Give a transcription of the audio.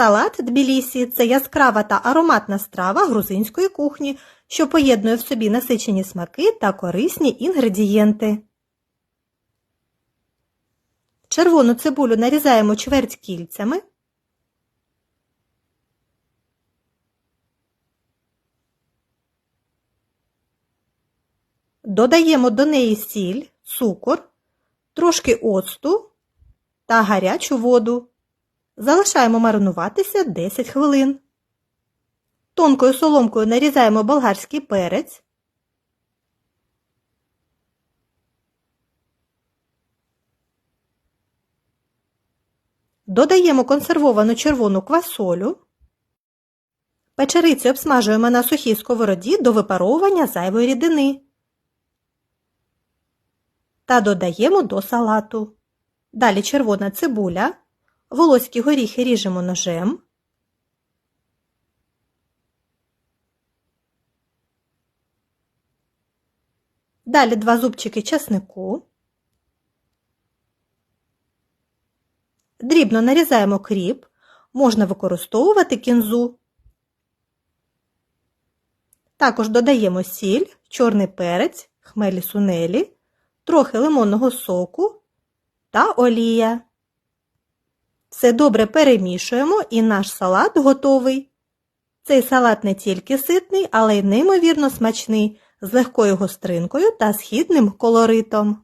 Салат Тбілісі – це яскрава та ароматна страва грузинської кухні, що поєднує в собі насичені смаки та корисні інгредієнти. Червону цибулю нарізаємо чверть кільцями. Додаємо до неї сіль, цукор, трошки оцту та гарячу воду. Залишаємо маринуватися 10 хвилин. Тонкою соломкою нарізаємо болгарський перець. Додаємо консервовану червону квасолю. Печериці обсмажуємо на сухій сковороді до випаровування зайвої рідини. Та додаємо до салату. Далі червона цибуля. Волоські горіхи ріжемо ножем. Далі два зубчики чеснику. Дрібно нарізаємо кріп. Можна використовувати кінзу. Також додаємо сіль, чорний перець, хмелі сунелі, трохи лимонного соку та олія. Все добре перемішуємо і наш салат готовий. Цей салат не тільки ситний, але й неймовірно смачний, з легкою гостринкою та східним колоритом.